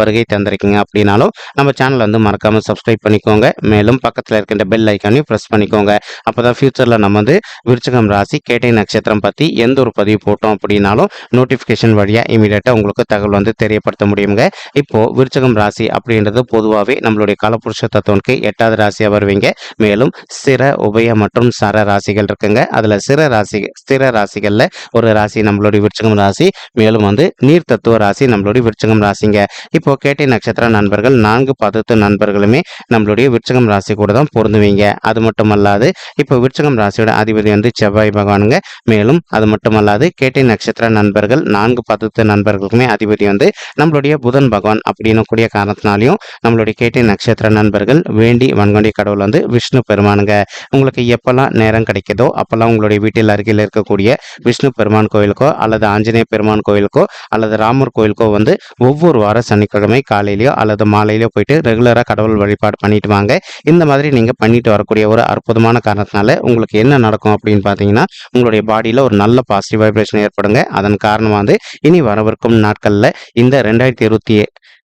வருகை தந்திருக்கீங்க அப்படின்னாலும் நம்ம சேனல் வந்து மறக்காமல் சப்ஸ்கிரைப் பண்ணிக்கோங்க. மேலும் பக்கத்தில் இருக்கின்ற பெல் ஐக்கானையும் ப்ரெஸ் பண்ணிக்கோங்க. அப்போ தான் ஃப்யூச்சரில் நம்ம வந்து விருச்சகம் ராசி கேட்டை நட்சத்திரம் பற்றி எந்த ஒரு பதிவு போட்டோம் அப்படின்னாலும் நோட்டிஃபிகேஷன் வழியாக இமீடியட்டாக உங்களுக்கு தகவல் வந்து தெரியப்படுத்த முடியுங்க. இப்போது விருச்சகம் ராசி அப்படின்றது பொதுவாகவே நம்மளுடைய காலப்புருஷ தத்துவனுக்கு எட்டாவது ராசியாக வருவீங்க. மேலும் சிற உபய மற்றும் சர ராசிகள் இருக்குங்க. அதில் சிற ராசி ஸ்திர ராசிகளில் ஒரு ராசி நம்மளுடைய விருச்சகம் ராசி. மேலும் வந்து நீர் தத்துவ ராசி நம்மளுடைய விருச்சகம் ராசிங்க. இப்போ கேட்டை நட்சத்திர நண்பர்கள் நான்கு பதத்து நண்பர்களுமே நம்மளுடைய விருச்சகம் ராசி கூட தான் பொருந்துவீங்க. அது மட்டுமல்லாது இப்போ விருச்சகம் ராசியோட அதிபதி வந்து செவ்வாய் பகவானுங்க. மேலும் அது மட்டுமல்லாது கேட்டை நட்சத்திர நண்பர்கள் நான்கு பதத்து நண்பர்களுக்குமே அதிபதி வந்து நம்மளுடைய புதன் பகவான் அப்படின்னு கூடிய காரணத்தினாலையும் நம்மளுடைய கேட்டை நட்சத்திர நண்பர்கள் வேண்டி வன்கொண்டி கடவுள் வந்து விஷ்ணு பெருமானுங்க. உங்களுக்கு எப்பெல்லாம் நேரம் கிடைக்குதோ அப்பெல்லாம் உங்களுடைய வீட்டில் அருகில் இருக்கக்கூடிய விஷ்ணு பெருமான் கோயிலுக்கோ அல்லது ஆஞ்சநேய பெருமான் கோயிலுக்கோ அல்லது ராமர் கோயிலுக்கோ வந்து ஒவ்வொரு வாரம் சனிக்கிழமை காலையிலயோ அல்லது மாலையிலயோ போயிட்டு ரெகுலராக கடவுள் வழிபாடு பண்ணிட்டு வாங்க. இந்த மாதிரி நீங்கள் பண்ணிட்டு வரக்கூடிய ஒரு அற்புதமான காரணத்தினால உங்களுக்கு என்ன நடக்கும் அப்படின்னு பார்த்தீங்கன்னா உங்களுடைய பாடியில் ஒரு நல்ல பாசிட்டிவ் வைப்ரேஷன் ஏற்படுங்க. அதன் காரணமாக வந்து இனி வரவிருக்கும் நாட்களில் இந்த ரெண்டாயிரத்தி இருபத்தி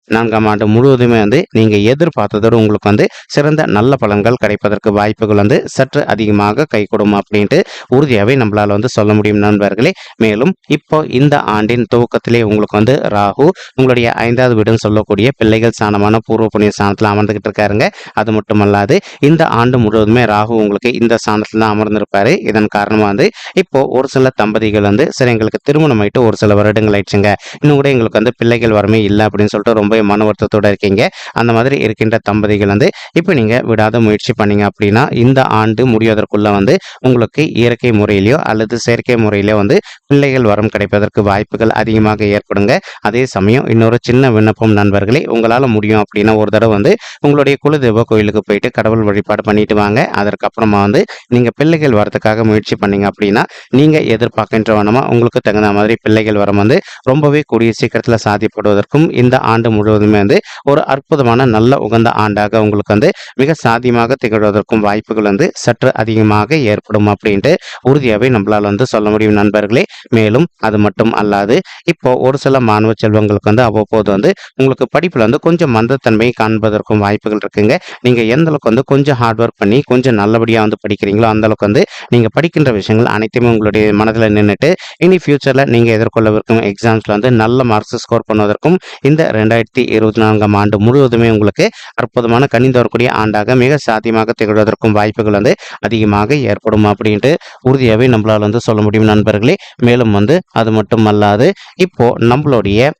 நான்காம் ஆண்டு முழுவதுமே வந்து நீங்கள் எதிர்பார்த்ததோடு உங்களுக்கு வந்து சிறந்த நல்ல பலன்கள் கிடைப்பதற்கு வாய்ப்புகள் வந்து சற்று அதிகமாக கை கொடுக்கும் அப்படின்ட்டு உறுதியாகவே நம்மளால் வந்து சொல்ல முடியும் நண்பர்களே. மேலும் இப்போ இந்த ஆண்டின் துவக்கத்திலே உங்களுக்கு வந்து ராகு உங்களுடைய ஐந்தாவது வீடுன்னு சொல்லக்கூடிய பிள்ளைகள் சாணமான பூர்வ புண்ணிய ஸ்தானத்தில் அமர்ந்துகிட்டு இருக்காருங்க. அது மட்டுமல்லாது இந்த ஆண்டு முழுவதுமே ராகு உங்களுக்கு இந்த ஸ்தானத்தில் தான் அமர்ந்திருப்பாரு. இதன் காரணமாக வந்து இப்போ ஒரு சில தம்பதிகள் வந்து சரி எங்களுக்கு திருமணம் ஆயிட்டு ஒரு சில வருடங்கள் ஆயிடுச்சுங்க. இன்னும் கூட எங்களுக்கு வந்து பிள்ளைகள் வரமே இல்லை அப்படின்னு சொல்லிட்டு ரொம்ப மன வருத்தத்தோடு இருக்கீங்க. அந்த மாதிரி இருக்கின்ற தம்பதிகள் வந்து இப்போ நீங்கள் விடாத முயற்சி பண்ணீங்க அப்படின்னா இந்த ஆண்டு முடிவதற்குள்ள வந்து உங்களுக்கு இயற்கை முறையிலையோ அல்லது செயற்கை முறையிலோ வந்து பிள்ளைகள் வரம் கிடைப்பதற்கு வாய்ப்புகள் அதிகமாக ஏற்படுங்க. அதே சமயம் இன்னொரு சின்ன விண்ணப்பம் நண்பர்களே உங்களால் முடியும் அப்படின்னா ஒரு தடவை வந்து உங்களுடைய குலதெய்வ கோயிலுக்கு போயிட்டு கடவுள் வழிபாடு பண்ணிட்டு வாங்க. அதற்கப்புறமா வந்து நீங்கள் பிள்ளைகள் வரத்துக்காக முயற்சி பண்ணீங்க அப்படின்னா நீங்கள் எதிர்பார்க்கின்ற வண்ணமா உங்களுக்கு தகுந்த மாதிரி பிள்ளைகள் வரம் வந்து ரொம்பவே கூடிய சீக்கிரத்தில் சாதிப்படுவதற்கும் இந்த ஆண்டு முழுவதுமே வந்து ஒரு அற்புதமான நல்ல உகந்த ஆண்டாக உங்களுக்கு வந்து மிக சாத்தியமாக திகழ்வதற்கும் வாய்ப்புகள் வந்து சற்று அதிகமாக ஏற்படும் அப்படின்ட்டு உறுதியாகவே நம்மளால் வந்து சொல்ல முடியும் நண்பர்களே. மேலும் அது மட்டும் அல்லாது இப்போ ஒரு சில மாணவ செல்வங்களுக்கு வந்து அவ்வப்போது வந்து உங்களுக்கு படிப்பில் வந்து கொஞ்சம் மந்தத்தன்மை காண்பதற்கும் வாய்ப்புகள் இருக்குங்க. நீங்கள் எந்த அளவுக்கு வந்து கொஞ்சம் ஹார்ட் ஒர்க் பண்ணி கொஞ்சம் நல்லபடியாக வந்து படிக்கிறீங்களோ அந்த அளவுக்கு வந்து நீங்கள் படிக்கின்ற விஷயங்கள் அனைத்துமே உங்களுடைய மனதில் நின்றுட்டு இனி ஃபியூச்சரில் நீங்கள் எதிர்கொள்ளவிருக்கும் எக்ஸாம்ஸில் வந்து நல்ல மார்க்ஸ் ஸ்கோர் பண்ணுவதற்கும் இந்த ரெண்டாயிரத்தி இருபத்தி நான்காம் ஆண்டு முழுவதுமே உங்களுக்கு அற்புதமான கனிந்து வரக்கூடிய ஆண்டாக மிக சாத்தியமாக திகழ்வதற்கும் வாய்ப்புகள் வந்து அதிகமாக ஏற்படும் அப்படின்ட்டு உறுதியாகவே நம்மளால் வந்து சொல்ல முடியும் நண்பர்களே. மேலும் வந்து அது மட்டும் அல்லாது இப்போ நம்மளுடைய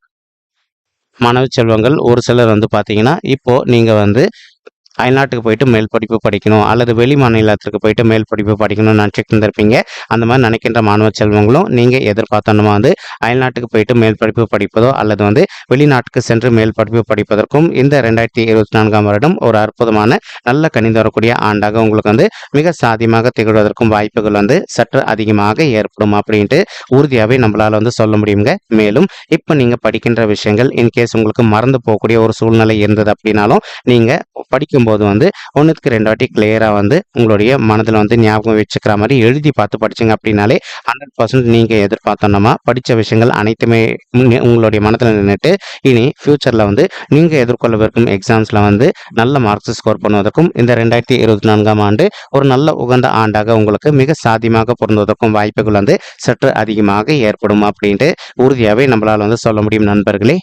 மாணவ செல்வங்கள் ஒரு சிலர் வந்து பார்த்தீங்கன்னா இப்போ நீங்கள் வந்து அயல்நாட்டுக்கு போயிட்டு மேல் படிப்பு படிக்கணும் அல்லது வெளி மாநிலத்திற்கு போயிட்டு மேல் படிப்பு படிக்கணும்னு நினச்சிட்டு இருந்திருப்பீங்க அந்த மாதிரி நினைக்கின்ற மாணவ செல்வங்களும் நீங்கள் எதிர்பார்த்தோன்னா வந்து அயல்நாட்டுக்கு போயிட்டு மேல் படிப்பு படிப்பதோ அல்லது வந்து வெளிநாட்டுக்கு சென்று மேல் படிப்பு படிப்பதற்கும் இந்த ரெண்டாயிரத்தி இருபத்தி நான்காம் வருடம் ஒரு அற்புதமான நல்ல கணிந்து வரக்கூடிய ஆண்டாக உங்களுக்கு வந்து மிக சாத்தியமாக திகழ்வதற்கும் வாய்ப்புகள் வந்து சற்று அதிகமாக ஏற்படும் அப்படின்ட்டு உறுதியாகவே நம்மளால் வந்து சொல்ல முடியுங்க. மேலும் இப்போ நீங்கள் படிக்கின்ற விஷயங்கள் இன்கேஸ் உங்களுக்கு மறந்து போகக்கூடிய ஒரு சூழ்நிலை இருந்தது அப்படின்னாலும் நீங்கள் படிக்கும் படிக்கும்போது வந்து ஒன்றுக்கு ரெண்டு வாட்டி கிளியராக வந்து உங்களுடைய மனதில் வந்து ஞாபகம் வச்சுக்கிற மாதிரி எழுதி பார்த்து படிச்சிங்க அப்படின்னாலே ஹண்ட்ரட் பர்சன்ட் நீங்கள் எதிர்பார்த்தோன்னா படித்த விஷயங்கள் அனைத்துமே உங்களுடைய மனதில் நின்றுட்டு இனி ஃப்யூச்சரில் வந்து நீங்கள் எதிர்கொள்ளவிருக்கும் எக்ஸாம்ஸில் வந்து நல்ல மார்க்ஸ் ஸ்கோர் பண்ணுவதற்கும் இந்த ரெண்டாயிரத்தி இருபத்தி நான்காம் ஆண்டு ஒரு நல்ல உகந்த ஆண்டாக உங்களுக்கு மிக சாத்தியமாக பொருந்துவதற்கும் வாய்ப்புகள் வந்து சற்று அதிகமாக ஏற்படும் அப்படின்ட்டு உறுதியாகவே நம்மளால் வந்து சொல்ல முடியும் நண்பர்களே.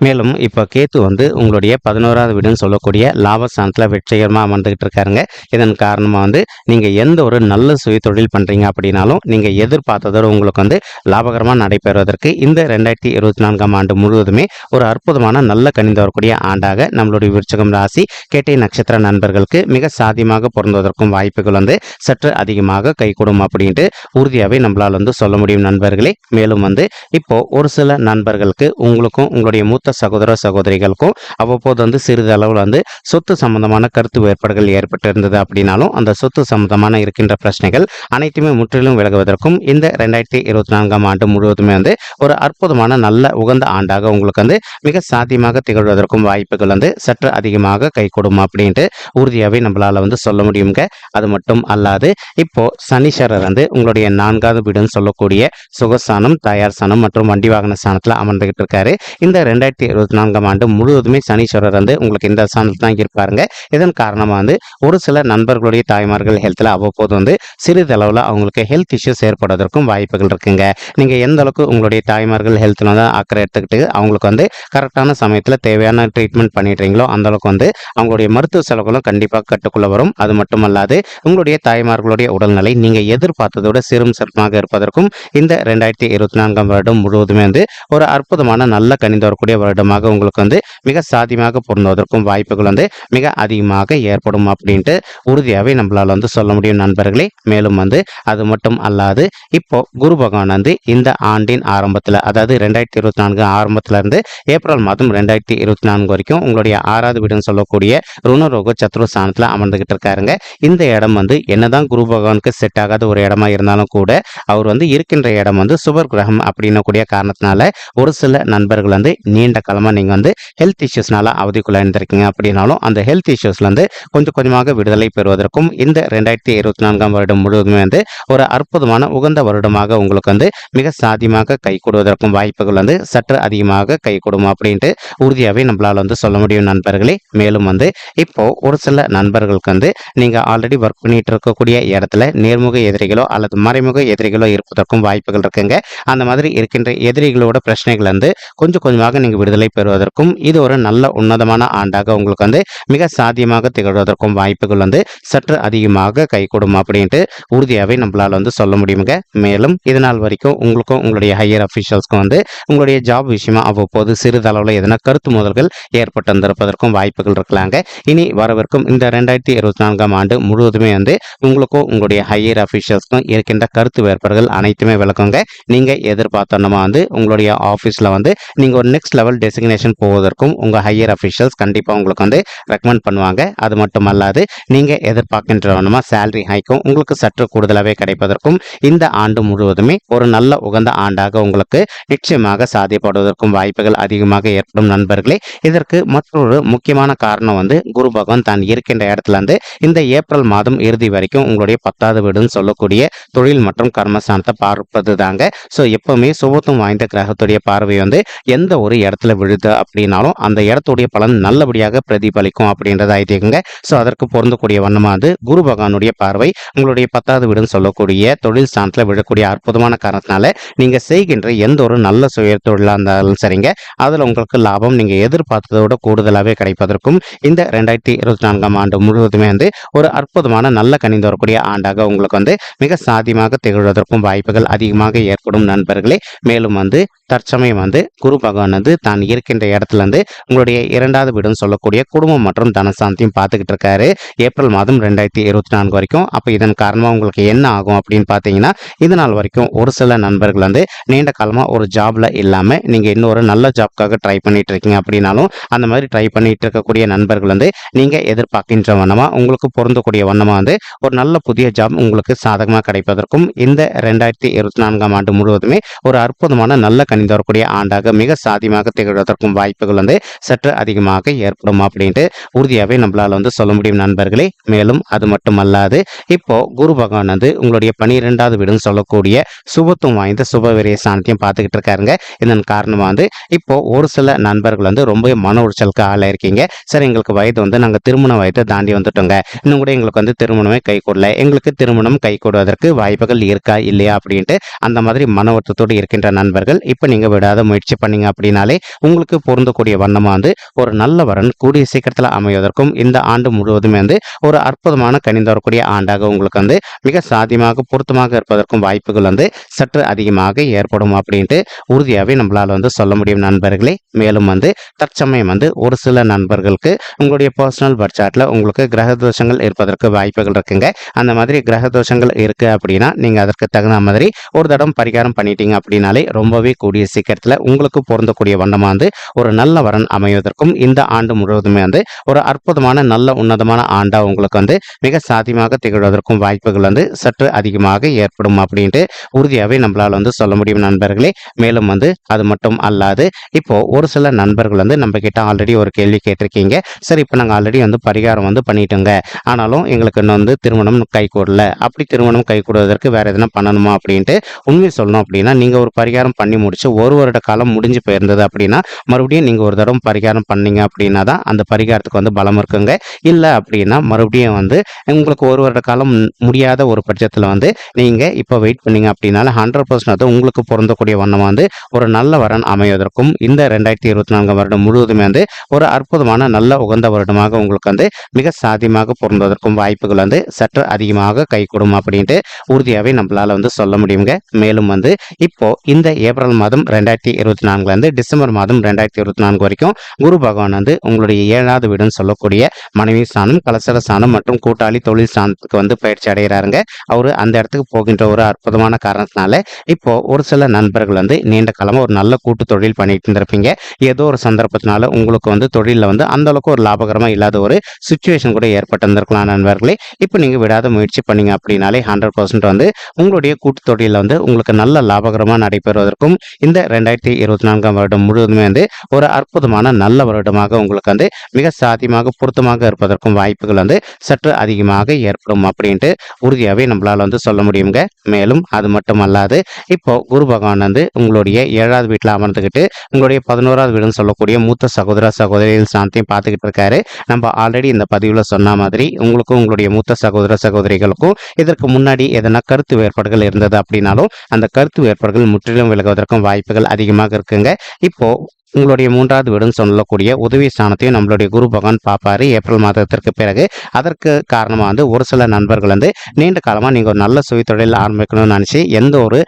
மேலும் இப்போ கேத்து வந்து உங்களுடைய பதினோராவது வீடுன்னு சொல்லக்கூடிய லாபஸ்தானத்தில் வெற்றிகரமாக அமர்ந்துகிட்டு இருக்காருங்க. இதன் காரணமாக வந்து நீங்கள் எந்த ஒரு நல்ல சுய தொழில் பண்ணுறீங்க அப்படின்னாலும் நீங்கள் எதிர்பார்த்ததோடு உங்களுக்கு வந்து லாபகரமாக நடைபெறுவதற்கு இந்த ரெண்டாயிரத்தி இருபத்தி நான்காம் ஆண்டு முழுவதுமே ஒரு அற்புதமான நல்ல கணிந்து வரக்கூடிய ஆண்டாக நம்மளுடைய விருச்சகம் ராசி கேட்டை நட்சத்திர நண்பர்களுக்கு மிக சாதியமாக பொருந்துவதற்கும் வாய்ப்புகள் வந்து சற்று அதிகமாக கைகூடும் அப்படின்ட்டு உறுதியாகவே நம்மளால் வந்து சொல்ல முடியும் நண்பர்களே. மேலும் வந்து இப்போது ஒரு சில நண்பர்களுக்கு உங்களுக்கும் உங்களுடைய மூத்த மூத்த சகோதர சகோதரிகளுக்கும் அவ்வப்போது வந்து சிறிது அளவில் வந்து சொத்து சம்பந்தமான கருத்து வேறுபாடுகள் ஏற்பட்டிருந்தது அப்படின்னாலும் அந்த சொத்து சம்பந்தமான இருக்கின்ற பிரச்சனைகள் அனைத்துமே முற்றிலும் விலகுவதற்கும் இந்த ரெண்டாயிரத்தி இருபத்தி நான்காம் ஆண்டு முழுவதுமே வந்து ஒரு அற்புதமான நல்ல உகந்த ஆண்டாக உங்களுக்கு வந்து மிக சாத்தியமாக திகழ்வதற்கும் வாய்ப்புகள் வந்து சற்று அதிகமாக கை கொடும் அப்படின்ட்டு உறுதியாகவே நம்மளால் வந்து சொல்ல முடியுங்க அது மட்டும் அல்லாது இப்போ சனீஸ்வரர் வந்து உங்களுடைய நான்காவது வீடுன்னு சொல்லக்கூடிய சுகஸ்தானம் தயார் ஸ்தானம் மற்றும் வண்டி வாகன ஸ்தானத்தில் அமர்ந்துகிட்டு இருக்காரு. இந்த ரெண்டாயிரத்தி இருபத்தி நான்காம் ஆண்டு முழுவதுமே சனீஸ்வரர் வந்து உங்களுக்கு இந்த ஸ்தானத்தில் தான் இருப்பாருங்க. இதன் காரணமாக வந்து ஒரு சில நண்பர்களுடைய தாய்மார்கள் ஹெல்த்தில் அவ்வப்போது வந்து சிறிதளவில் அவங்களுக்கு ஹெல்த் இஷ்யூஸ் ஏற்படுவதற்கும் வாய்ப்புகள் இருக்குங்க. நீங்கள் எந்த அளவுக்கு உங்களுடைய தாய்மார்கள் ஹெல்த்தில் வந்து அக்கறை எடுத்துக்கிட்டு அவங்களுக்கு வந்து கரெக்டான சமயத்தில் தேவையான ட்ரீட்மெண்ட் பண்ணிடுறீங்களோ அந்த அளவுக்கு வந்து அவங்களுடைய மருத்துவ செலவுகளும் கண்டிப்பாக கட்டுக்குள்ளே வரும். அது மட்டுமல்லாது உங்களுடைய தாய்மார்களுடைய உடல்நிலை நீங்கள் எதிர்பார்த்ததோட சிறும் சிறப்பாக இருப்பதற்கும் இந்த ரெண்டாயிரத்தி இருபத்தி நான்காம் வருடம் முழுவதுமே வந்து ஒரு அற்புதமான நல்ல கணிந்து வரக்கூடிய வருடமாக உங்களுக்கு வந்து மிக சாதியமாக பொருந்துவதற்கும் வாய்ப்புகள் வந்து மிக அதிகமாக ஏற்படும் அப்படின்ட்டு உறுதியாகவே நம்மளால் வந்து சொல்ல முடியும் நண்பர்களே. மேலும் வந்து அது மட்டும் அல்லாது இப்போ குரு பகவான் வந்து இந்த ஆண்டின் ஆரம்பத்தில் அதாவது ரெண்டாயிரத்தி இருபத்தி நான்கு ஆரம்பத்தில் இருந்து ஏப்ரல் மாதம் ரெண்டாயிரத்தி இருபத்தி நான்கு வரைக்கும் உங்களுடைய ஆறாவது வீடுன்னு சொல்லக்கூடிய ருணரோக சத்ரு ஸ்தானத்தில் அமர்ந்துகிட்டு இருக்காருங்க. இந்த இடம் வந்து என்னதான் குரு பகவானுக்கு செட் ஆகாத ஒரு இடமா இருந்தாலும் கூட அவர் வந்து இருக்கின்ற இடம் வந்து சுபர் கிரகம் அப்படின்னக்கூடிய காரணத்தினால ஒரு சில நண்பர்கள் வந்து நீண்ட காலமாக நீங்கள் வந்து ஹெல்த் ஹெல்த் இஷ்யூஸ்னால அவதிக்குள்ள இருந்திருக்கீங்க அப்படின்னாலும் அந்த ஹெல்த் இஷ்யூஸ்லேருந்து கொஞ்சம் கொஞ்சமாக விடுதலை பெறுவதற்கும் இந்த ரெண்டாயிரத்தி இருபத்தி நான்காம் வருடம் முழுவதுமே வந்து ஒரு அற்புதமான உகந்த வருடமாக உங்களுக்கு வந்து மிக சாதியமாக கை கொடுவதற்கும் வாய்ப்புகள் வந்து சற்று அதிகமாக கை கூடும் அப்படின்ட்டு உறுதியாகவே நம்மளால் வந்து சொல்ல முடியும் நண்பர்களே. மேலும் வந்து இப்போ ஒரு சில நண்பர்களுக்கு வந்து நீங்கள் ஆல்ரெடி ஒர்க் பண்ணிட்டு இருக்கக்கூடிய இடத்துல நேர்முக எதிரிகளோ அல்லது மறைமுக எதிரிகளோ இருப்பதற்கும் வாய்ப்புகள் இருக்குங்க. அந்த மாதிரி இருக்கின்ற எதிரிகளோட பிரச்சனைகள் வந்து கொஞ்சம் கொஞ்சமாக நீங்கள் விடுதலை பெறுவதற்கும் இது ஒரு நல்ல உன்னதமான ஆண்டாக உங்களுக்கு வந்து மிக சாத்தியமாக திகழ்வதற்கும் வாய்ப்புகள் வந்து சற்று அதிகமாக கைகூடும் அப்படின்ட்டு உறுதியாகவே நம்மளால் வந்து சொல்ல முடியுங்க மேலும் இதனால் வரைக்கும் உங்களுக்கும் உங்களுடைய ஹையர் அஃபிஷியல்ஸ்க்கும் வந்து உங்களுடைய ஜாப் விஷயமா அவ்வப்போது சிறிதளவில் எதனா கருத்து மோதல்கள் ஏற்பட்டு வந்திருப்பதற்கும் வாய்ப்புகள் இருக்கலாங்க. இனி வரவிருக்கும் இந்த ரெண்டாயிரத்தி இருபத்தி நான்காம் ஆண்டு முழுவதுமே வந்து உங்களுக்கும் உங்களுடைய ஹையர் அஃபிஷியல்ஸ்க்கும் இருக்கின்ற கருத்து வேறுபாடுகள் அனைத்துமே விளக்குங்க. நீங்கள் எதிர்பார்த்தோன்னா வந்து உங்களுடைய ஆஃபீஸில் வந்து நீங்கள் ஒரு நெக்ஸ்ட் லெவல் டெசிக்னேஷன் போவதற்கும் உங்கள் ஹையர் அஃபிஷியல்ஸ் கண்டிப்பாக உங்களுக்கு வந்து ரெக்கமெண்ட் பண்ணுவாங்க. அது மட்டும் அல்லாது நீங்கள் எதிர்பார்க்கின்றவனமாக சேலரி ஹைக்கும் உங்களுக்கு சற்று கூடுதலாகவே கிடைப்பதற்கும் இந்த ஆண்டு முழுவதுமே ஒரு நல்ல உகந்த ஆண்டாக உங்களுக்கு நிச்சயமாக சாதியப்படுவதற்கும் வாய்ப்புகள் அதிகமாக ஏற்படும் நண்பர்களே. இதற்கு மற்றொரு முக்கியமான காரணம் வந்து குரு பகவான் தான் இருக்கின்ற இடத்துல இருந்து இந்த ஏப்ரல் மாதம் இறுதி வரைக்கும் உங்களுடைய பத்தாவது வீடுன்னு சொல்லக்கூடிய தொழில் மற்றும் கர்மஸ்தானத்தை பார்ப்பது தாங்க ஸோ எப்பவுமே சுபத்துவம் வாய்ந்த கிரகத்துடைய பார்வை வந்து எந்த ஒரு இடத்துல விழுது அப்படின்னாலும் அந்த இடத்துடைய பலன் நல்லபடியாக பிரதிபலிக்கும் அப்படின்றத ஐதீகங்க ஸோ அதற்கு பொருந்தக்கூடிய வண்ணமாக வந்து குரு பகவானுடைய பார்வை. உங்களுடைய பத்தாவது வீடுன்னு சொல்லக்கூடிய தொழில் ஸ்தானத்தில் விழக்கூடிய அற்புதமான காரணத்தினால நீங்கள் செய்கின்ற எந்த ஒரு நல்ல சுய தொழிலாக இருந்தாலும் சரிங்க. அதில் உங்களுக்கு லாபம் நீங்கள் எதிர்பார்த்ததோட கூடுதலாகவே கிடைப்பதற்கும் இந்த ரெண்டாயிரத்தி இருபத்தி நான்காம் ஆண்டு முழுவதுமே வந்து ஒரு அற்புதமான நல்ல கணிந்து வரக்கூடிய ஆண்டாக உங்களுக்கு வந்து மிக சாதியமாக திகழ்வதற்கும் வாய்ப்புகள் அதிகமாக ஏற்படும் நண்பர்களே. மேலும் வந்து தற்சமயம் வந்து குரு பகவான் வந்து தான் இருக்கின்ற இடத்துல இருந்து உங்களுடைய இரண்டாவது வீடுன்னு சொல்லக்கூடிய குடும்பம் மற்றும் தனசாந்தியும் பார்த்துக்கிட்டு இருக்காரு. ஏப்ரல் மாதம் ரெண்டாயிரத்தி இருபத்தி நான்கு வரைக்கும். அப்போ இதன் காரணமாக உங்களுக்கு என்ன ஆகும் அப்படின்னு பார்த்தீங்கன்னா இது நாள் வரைக்கும் ஒரு சில நண்பர்கள் வந்து நீண்ட காலமாக ஒரு ஜாப்ல இல்லாமல் நீங்கள் இன்னொரு நல்ல ஜாப்க்காக ட்ரை பண்ணிட்டு இருக்கீங்க அப்படின்னாலும் அந்த மாதிரி ட்ரை பண்ணிட்டு இருக்கக்கூடிய நண்பர்கள் வந்து நீங்கள் எதிர்பார்க்கின்ற வண்ணமாக உங்களுக்கு பொருந்தக்கூடிய வண்ணமாக வந்து ஒரு நல்ல புதிய ஜாப் உங்களுக்கு சாதகமாக கிடைப்பதற்கும் இந்த ரெண்டாயிரத்தி இருபத்தி நான்காம் ஆண்டு முழுவதுமே ஒரு அற்புதமான நல்ல கணிந்து வரக்கூடிய ஆண்டாக மிக சாதியமாக திகழ்வதற்கும் வாய்ப்புகள் வந்து சற்று அதிகமாக ஏற்படும் அப்படின்ட்டு உறுதியாகவே நம்மளால் வந்து சொல்ல முடியும் நண்பர்களே. மேலும் அது மட்டுமல்லாது இப்போ குரு பகவான் வந்து உங்களுடைய பனிரெண்டாவது வீடுன்னு சொல்லக்கூடிய சுபத்துவம் வாய்ந்த சுபவிரிய சாணத்தையும் பார்த்துக்கிட்டு இருக்காருங்க. இதன் காரணமாக வந்து இப்போ ஒரு சில நண்பர்கள் வந்து ரொம்ப மன உளைச்சலுக்கு ஆளாயிருக்கீங்க. சரி எங்களுக்கு வயது வந்து நாங்கள் திருமண வயதை தாண்டி வந்துட்டோங்க. இன்னும் கூட எங்களுக்கு வந்து திருமணமே கை கூடல. எங்களுக்கு திருமணம் கை கூடுவதற்கு வாய்ப்புகள் இருக்கா இல்லையா அப்படின்ட்டு அந்த மாதிரி மன வருத்தத்தோடு இருக்கின்ற நண்பர்கள் இப்போ நீங்கள் விடாத முயற்சி பண்ணீங்க அப்படின்னாலே உங்களுக்கு பொருந்தக்கூடிய வண்ணமாக வந்து ஒரு நல்ல வரன் கூடிய சீக்கிரத்தில் அமைவதற்கும் இந்த ஆண்டு முழுவதுமே வந்து ஒரு அற்புதமான கணிந்து வரக்கூடிய ஆண்டாக உங்களுக்கு வந்து மிக சாத்தியமாக பொருத்தமாக இருப்பதற்கும் வாய்ப்புகள் வந்து சற்று அதிகமாக ஏற்படும் அப்படின்ட்டு உறுதியாகவே நம்மளால் வந்து சொல்ல முடியும் நண்பர்களே. மேலும் வந்து தற்சமயம் வந்து ஒரு சில நண்பர்களுக்கு உங்களுடைய பர்சனல் பட்ஜெட்டில் உங்களுக்கு கிரக தோஷங்கள் இருப்பதற்கு வாய்ப்புகள் இருக்குங்க. அந்த மாதிரி கிரக தோஷங்கள் இருக்குது அப்படின்னா நீங்கள் அதற்கு தகுந்த மாதிரி ஒரு தடம் பரிகாரம் பண்ணிட்டீங்க அப்படின்னாலே ரொம்பவே கூடிய கூடிய சீக்கிரத்தில் உங்களுக்கு பொருந்தக்கூடிய வண்ணமாக வந்து ஒரு நல்ல வரன் அமைவதற்கும் இந்த ஆண்டு முழுவதுமே வந்து ஒரு அற்புதமான நல்ல உன்னதமான ஆண்டாக உங்களுக்கு வந்து மிக சாத்தியமாக திகழ்வதற்கும் வாய்ப்புகள் வந்து சற்று அதிகமாக ஏற்படும் அப்படின்ட்டு உறுதியாகவே நம்மளால் வந்து சொல்ல முடியும் நண்பர்களே. மேலும் வந்து அது மட்டும் அல்லாது இப்போ ஒரு சில நண்பர்கள் வந்து நம்ம கிட்ட ஆல்ரெடி ஒரு கேள்வி கேட்டிருக்கீங்க. சரி இப்போ நாங்கள் ஆல்ரெடி வந்து பரிகாரம் வந்து பண்ணிட்டோங்க. ஆனாலும் எங்களுக்கு இன்னும் வந்து திருமணம் கை கூடல. அப்படி திருமணம் கை கூடுவதற்கு வேற எதனா பண்ணணுமா அப்படின்ட்டு உண்மை சொல்லணும் அப்படின்னா நீங்கள் ஒரு பரிகாரம் பண்ணி முடிச்சு ஒரு வருட காலம் முடிஞ்சு போயிருந்தது அப்படின்னா மறுபடியும் நீங்கள் ஒரு தடவை பரிகாரம் பண்ணீங்க அப்படின்னா தான் அந்த பரிகாரத்துக்கு வந்து பலம் இருக்குங்க. இல்லை அப்படின்னா மறுபடியும் வந்து உங்களுக்கு ஒரு வருட காலம் முடியாத ஒரு பட்சத்தில் வந்து நீங்கள் இப்போ வெயிட் பண்ணீங்க அப்படின்னால ஹண்ட்ரட் பர்சன்ட் அது உங்களுக்கு பொருந்தக்கூடிய வண்ணம் வந்து ஒரு நல்ல வரன் அமைவதற்கும் இந்த ரெண்டாயிரத்தி இருபத்தி நான்காம் வருடம் முழுவதுமே வந்து ஒரு அற்புதமான நல்ல உகந்த வருடமாக உங்களுக்கு வந்து மிக சாத்தியமாக பொருந்துவதற்கும் வாய்ப்புகள் வந்து சற்று அதிகமாக கைகூடும் அப்படின்ட்டு உறுதியாகவே நம்மளால் வந்து சொல்ல முடியுங்க. மேலும் வந்து இப்போ இந்த ஏப்ரல் மாதம் ரெண்டாயிரத்தி இருபத்தி நான்குலேருந்து டிசம்பர் மாதம் ரெண்டாயிரத்தி இருபத்தி நான்கு வரைக்கும் குரு பகவான் வந்து உங்களுடைய ஏழாவது வீடுன்னு சொல்லக்கூடிய மனைவி ஸ்தானம் கலசர ஸ்தானம் மற்றும் கூட்டாளி தொழில் ஸ்தானத்துக்கு வந்து பயிற்சி அடைகிறாருங்க. அவர் அந்த இடத்துக்கு போகின்ற ஒரு அற்புதமான காரணத்தினால இப்போ ஒரு சில நண்பர்கள் வந்து நீண்ட காலமாக ஒரு நல்ல கூட்டு தொழில் பண்ணிட்டு இருந்திருப்பீங்க. ஏதோ ஒரு சந்தர்ப்பத்தினால உங்களுக்கு வந்து தொழிலில் வந்து அந்த அளவுக்கு ஒரு லாபகரமாக இல்லாத ஒரு சுச்சுவேஷன் கூட ஏற்பட்டு இருந்திருக்கலாம் நண்பர்களே. இப்போ நீங்கள் விடாத முயற்சி பண்ணீங்க அப்படின்னாலே ஹண்ட்ரட் பர்சன்ட் வந்து உங்களுடைய கூட்டு தொழிலில் வந்து உங்களுக்கு நல்ல லாபகரமாக நடைபெறுவதற்கும் இந்த ரெண்டாயிரத்தி இருபத்தி நான்காம் வருடம் முழுவதுமே வந்து ஒரு அற்புதமான நல்ல வருடமாக உங்களுக்கு வந்து மிக சாத்தியமாக பொருத்தமாக இருப்பதற்கும் வாய்ப்புகள் வந்து சற்று அதிகமாக ஏற்படும் அப்படின்ட்டு உறுதியாகவே நம்மளால் வந்து சொல்ல முடியுங்க. மேலும் அது மட்டும் அல்லாது இப்போ குரு பகவான் வந்து உங்களுடைய ஏழாவது வீட்டில் அமர்ந்துக்கிட்டு உங்களுடைய பதினோராவது வீடுன்னு சொல்லக்கூடிய மூத்த சகோதர சகோதரிகள் சாந்தியும் பார்த்துக்கிட்டு இருக்காரு. நம்ம ஆல்ரெடி இந்த பதிவில் சொன்ன மாதிரி உங்களுக்கும் உங்களுடைய மூத்த சகோதர சகோதரிகளுக்கும் இதற்கு முன்னாடி எதனா கருத்து வேறுபாடுகள் இருந்தது அப்படின்னாலும் அந்த கருத்து வேறுபாடுகள் முற்றிலும் விலகுவதற்கும் வாய்ப்புகள் அதிகமாக இருக்குங்க. இப்போ உங்களுடைய மூன்றாவது வீடுன்னு சொல்லக்கூடிய உதவி ஸ்தானத்தையும் நம்மளுடைய குரு பகவான் பார்ப்பாரு ஏப்ரல் மாதத்திற்கு பிறகு. அதற்கு காரணமாக வந்து ஒரு சில நண்பர்கள் வந்து நீண்ட காலமாக நீங்கள் ஒரு நல்ல சுவை தொழில் ஆரம்பிக்கணும்னு நினச்சி எந்த ஒரு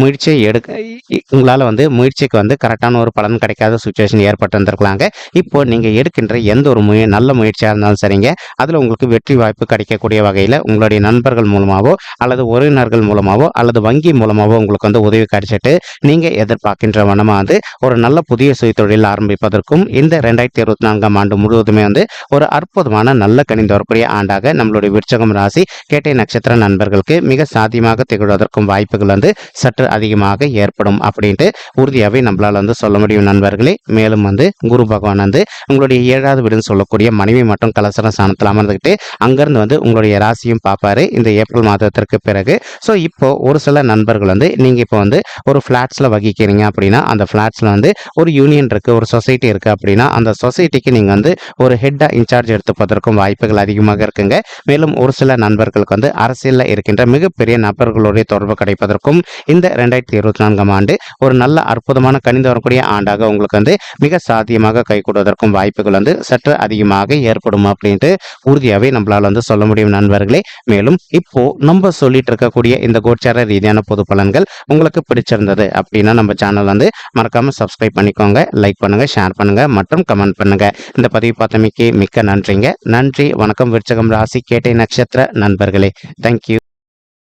முயற்சியை எடுக்க உங்களால் வந்து முயற்சிக்கு வந்து கரெக்டான ஒரு பலன் கிடைக்காத சுச்சுவேஷன் ஏற்பட்டிருந்திருக்கலாங்க. இப்போ நீங்கள் எடுக்கின்ற எந்த ஒரு முய நல்ல முயற்சியாக இருந்தாலும் சரிங்க. அதில் உங்களுக்கு வெற்றி வாய்ப்பு கிடைக்கக்கூடிய வகையில் உங்களுடைய நண்பர்கள் மூலமாகவோ அல்லது உறவினர்கள் மூலமாகவோ அல்லது வங்கி மூலமாகவோ உங்களுக்கு வந்து உதவி கிடைச்சிட்டு நீங்கள் எதிர்பார்க்கின்ற வனமாக வந்து ஒரு நல்ல புதிய சுய தொழில் ஆரம்பிப்பதற்கும் இந்த ரெண்டாயிரத்தி இருபத்தி நான்காம் ஆண்டு முழுவதுமே வந்து ஒரு அற்புதமான நல்ல கணிந்து வரக்கூடிய ஆண்டாக நம்மளுடைய விருச்சகம் ராசி கேட்டை நட்சத்திர நண்பர்களுக்கு மிக சாத்தியமாக திகழ்வதற்கும் வாய்ப்புகள் வந்து சற்று அதிகமாக ஏற்படும் அப்படின்ட்டு உறுதியாகவே நம்மளால் வந்து சொல்ல முடியும் நண்பர்களே. மேலும் வந்து குரு பகவான் வந்து உங்களுடைய ஏழாவது வீடுன்னு சொல்லக்கூடிய மனைவி மற்றும் கலசர ஸ்தானத்தில் அமர்ந்துக்கிட்டு அங்கேருந்து வந்து உங்களுடைய ராசியும் பார்ப்பாரு இந்த ஏப்ரல் மாதத்திற்கு பிறகு. ஸோ இப்போ ஒரு சில நண்பர்கள் வந்து நீங்கள் இப்போ வந்து ஒரு ஃப்ளாட்ஸில் வகிக்கிறீங்க அப்படின்னா அந்த ஃப்ளாட்ஸில் வந்து ஒரு யூனியன் இருக்குது ஒரு சொசைட்டி இருக்குது அப்படின்னா அந்த சொசைட்டிக்கு நீங்கள் வந்து ஒரு ஹெட்டாக இன்சார்ஜ் எடுத்துப்பதற்கும் வாய்ப்புகள் அதிகமாக இருக்குங்க. மேலும் ஒரு சில நண்பர்களுக்கு வந்து அரசியலில் இருக்கின்ற மிகப்பெரிய நபர்களுடைய தொடர்பு கிடைப்பதற்கும் இந்த இந்த ரெண்டாயிரத்தி இருபத்தி நான்காம் ஆண்டு ஒரு நல்ல அற்புதமான கணிந்து வரக்கூடிய ஆண்டாக உங்களுக்கு வந்து மிக சாத்தியமாக கைகூடுவதற்கும் வாய்ப்புகள் வந்து சற்று அதிகமாக ஏற்படும் அப்படின்ட்டு உறுதியாகவே நம்மளால் வந்து சொல்ல முடியும் நண்பர்களே. மேலும் இப்போ நம்ம சொல்லிட்டு இருக்கக்கூடிய இந்த கோச்சார ரீதியான பொது பலன்கள் உங்களுக்கு பிடிச்சிருந்தது அப்படின்னா நம்ம சேனல் வந்து மறக்காம சப்ஸ்கிரைப் பண்ணிக்கோங்க லைக் பண்ணுங்க ஷேர் பண்ணுங்க மற்றும் கமெண்ட் பண்ணுங்க. இந்த பதிவு பார்த்தமைக்கு மிக்க நன்றிங்க. நன்றி வணக்கம் விருச்சகம் ராசி கேட்டை நட்சத்திர நண்பர்களே. தேங்க்யூ